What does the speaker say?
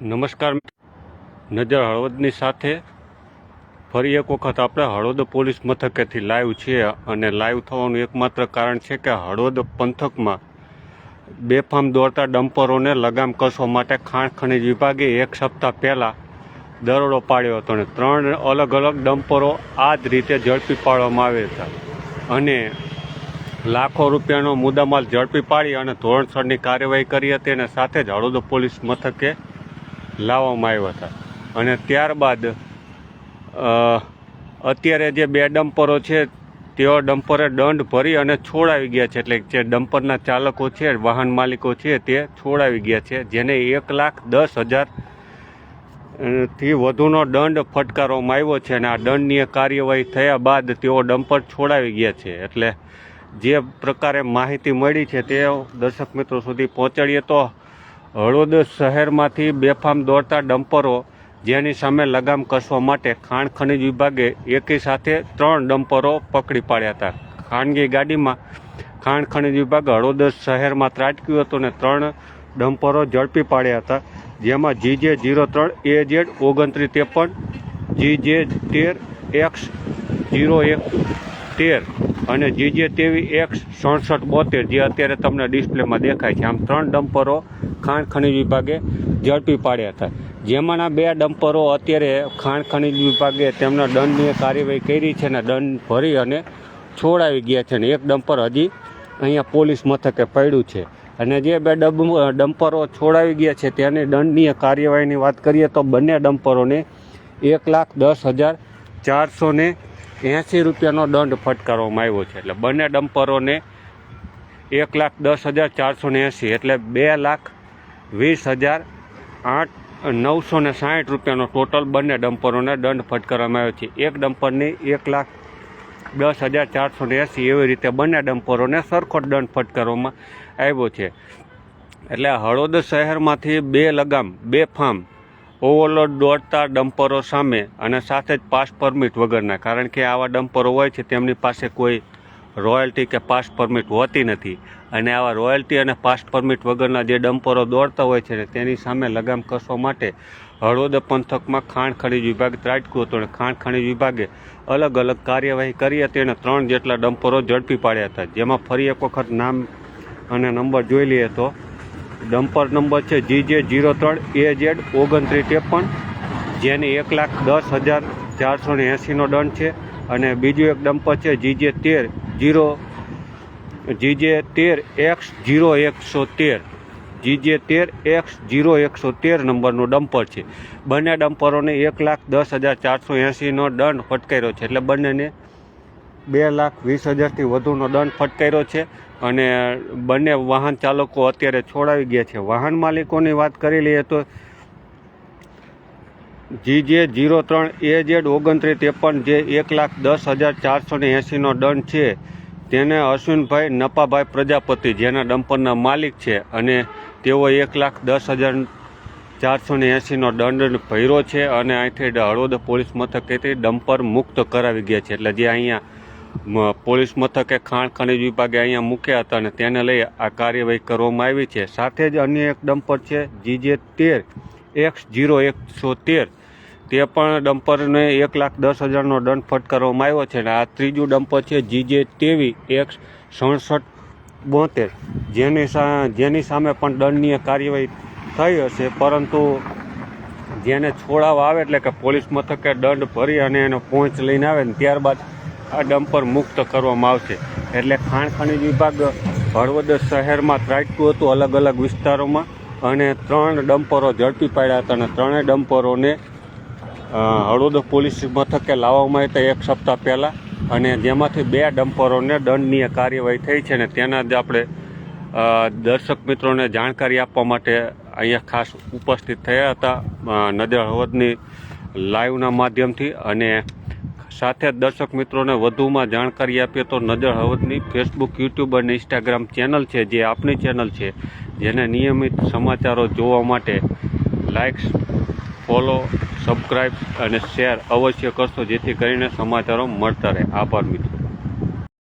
નમસ્કાર. નજર હળવદની સાથે ફરી એક વખત આપણે હળવદ પોલીસ મથકેથી લાઈવ છીએ અને લાઈવ થવાનું એકમાત્ર કારણ છે કે હળવદ પંથકમાં બેફામ દોડતા ડમ્પરોને લગામ કસવા માટે ખાણ ખનીજ વિભાગે એક સપ્તાહ પહેલાં દરોડો પાડ્યો હતો અને ત્રણ અલગ અલગ ડમ્પરો આ જ રીતે ઝડપી પાડવામાં આવ્યા હતા. અને લાખો રૂપિયાનો મુદ્દામાલ ઝડપી પાડી અને ધોરણસરની કાર્યવાહી કરી હતી અને સાથે જ હળવદ પોલીસ મથકે લાવવામાં આવ્યા હતા. અને ત્યારબાદ અત્યારે જે બે ડમ્પરો છે, તેઓ ડમ્પરે દંડ ભરી અને છોડાવી ગયા છે. એટલે જે ડમ્પરના ચાલકો છે, વાહન માલિકો છે, તે છોડાવી ગયા છે, જેને એક લાખ દસ હજારથી વધુનો દંડ ફટકારવામાં આવ્યો છે. અને આ દંડનીય કાર્યવાહી થયા બાદ તેઓ ડમ્પર છોડાવી ગયા છે. એટલે જે પ્રકારે માહિતી મળી છે, તે દર્શક મિત્રો સુધી પહોંચાડીએ તો હળવદ શહેરમાંથી બેફામ દોડતા ડમ્પરો જેની સામે લગામ કસવા માટે ખાણ ખનિજ વિભાગે એકી સાથે ત્રણ ડમ્પરો પકડી પાડ્યા હતા. ખાનગી ગાડીમાં ખાણ ખનિજ વિભાગ હળવદ શહેરમાં ત્રાટક્યું હતું અને ત્રણ ડમ્પરો ઝડપી પાડ્યા હતા, જેમાં જીજે જીરો ત્રણ એ જેડ ઓગણત્રીસ ત્રેપન, જીજે તેર, એક્સ જીરો એક તેર અને જીજે તેવી એક્સ સડસઠ બોતેર, જે અત્યારે તમને ડિસ્પ્લેમાં દેખાય છે. આમ ત્રણ ડમ્પરો ખાણ ખનિજ વિભાગે ઝડપી પાડ્યા હતા. જેમાંના બે ડમ્પરો અત્યારે ખાણ ખનિજ વિભાગે તેમના દંડની કાર્યવાહી કરી છે અને દંડ ભરી અને છોડાવી ગયા છે. અને એક ડમ્પર હજી અહીંયા પોલીસ મથકે પડ્યું છે. અને જે બે ડમ્પરો છોડાવી ગયા છે તેની દંડનીય કાર્યવાહીની વાત કરીએ તો બંને ડમ્પરોને એક લાખ દસ હજાર ચારસો ને એંસી રૂપિયાનો દંડ ફટકારવામાં આવ્યો છે. એટલે બંને ડમ્પરોને એક લાખ દસ હજાર ચારસો ને એંસી એટલે બે લાખ વીસ હજાર આઠ, નવસો ને સાઠ રૂપિયાનો ટોટલ બંને ડમ્પરોને દંડ ફટકારવામાં આવ્યો છે. એક ડમ્પરની એક લાખ દસ હજાર ચારસો ને એંસી એવી રીતે બંને ડમ્પરોને સરખો દંડ ફટકારવામાં આવ્યો છે. એટલે હળવદ શહેરમાંથી બે લગામ, બે ફાર્મ ઓવરલોડ દોડતા ડમ્પરો સામે અને સાથે જ પાસ પરમિટ વગરના. કારણ કે આવા ડમ્પરો હોય છે, તેમની પાસે કોઈ રોયલ્ટી કે પાસ પરમિટ હોતી નથી. અને આવા રોયલ્ટી અને પાસ પરમિટ વગરના જે ડમ્પરો દોડતા હોય છે તેની સામે લગામ કસવા માટે હળવદ પંથકમાં ખાણ ખનીજ વિભાગ ત્રાટક્યું હતું અને ખાણ ખનીજ વિભાગે અલગ અલગ કાર્યવાહી કરી હતી અને ત્રણ જેટલા ડમ્પરો ઝડપી પાડ્યા હતા. જેમાં ફરી એક વખત નામ અને નંબર જોઈ લઈએ તો ડમ્પર નંબર છે જી જે જીરો ત્રણ એ જેડ ઓગણત્રીસ ત્રેપન, જેની એક લાખ દસ હજાર ચારસો ને એંસીનો દંડ છે. અને બીજું એક ડમ્પર છે જી જે તેર જીરો જી જે તેર એક્સ જીરો એકસો તેર. જીજે તેર એક્સ જીરો એકસો તેર નંબરનું ડમ્પર છે. બંને ડમ્પરોને એક લાખ દસ હજાર ચારસો એંસીનો દંડ ફટકાર્યો છે. એટલે બંનેને બે લાખ વીસ હજારથી વધુનો દંડ ફટકાર્યો છે અને બંને વાહન ચાલકો અત્યારે છોડાવી ગયા છે. વાહન માલિકોની વાત કરી લઈએ તો જી જે જીરો ત્રણ એ જેડ ઓગણત્રીસ ત્રેપન જે એક લાખ દસ હજાર ચારસો ને એંસીનો દંડ છે. તેને અશ્વિનભાઈ નપાભાઈ પ્રજાપતિ, જેના ડમ્પરના માલિક છે અને તેઓ એક લાખ દસ હજાર ચારસો ને એંસીનો દંડ ભર્યો છે અને અહીંથી હળવદ પોલીસ મથકેથી ડમ્પર મુક્ત કરાવી ગયા છે. એટલે જે અહીંયા પોલીસ મથકે ખાણ ખનીજ વિભાગે અહીંયા મૂક્યા હતા અને તેને લઈ આ કાર્યવાહી કરવામાં આવી છે. સાથે જ અન્ય એક ડમ્પર છે, જીજે તેર, એક્સ જીરો એકસો તેર. તે પણ ડમ્પરને એક લાખ દસ હજારનો દંડ ફટકારવામાં આવ્યો છે અને આ ત્રીજું ડમ્પર છે, જીજે તેવી, એક્સ સડસઠ બોતેર. જેની સા, જેની સામે પણ દંડનીય કાર્યવાહી થઈ હશે, પરંતુ જેને છોડાવવા આવે એટલે કે પોલીસ મથકે દંડ ભરી અને એનો પહોંચ લઈને આવે ને ત્યારબાદ ડમ્પર મુક્ત કરવામાં આવશે. એટલે ખાણ ખનિજ વિભાગ હળવદ શહેરમાં ત્રાટક્યું હતું અલગ અલગ વિસ્તારોમાં અને ત્રણ ડમ્પરો ઝડપી પાડ્યા હતા અને ત્રણેય ડમ્પરોને હળવદ પોલીસ મથકે લાવવામાં આવ્યા એક સપ્તાહ પહેલાં અને જેમાંથી બે ડમ્પરોને દંડનીય કાર્યવાહી થઈ છે અને તેના જ આપણે દર્શક મિત્રોને જાણકારી આપવા માટે અહીંયા ખાસ ઉપસ્થિત થયા હતા અ, હળવદની લાઈવના માધ્યમથી અને સાથે દર્શક મિત્રોને વધુમાં જાણકારી આપીએ તો નજર હવદની ફેસબુક યુટ્યુબ અને ઇન્સ્ટાગ્રામ ચેનલ છે, જે આપની ચેનલ છે, જેને નિયમિત સમાચારો જોવા માટે લાઇક્સ ફોલો સબસ્ક્રાઈબ અને શેર અવશ્ય કરશો, જેથી કરીને સમાચારો મળતા રહે. આભાર મિત્રો.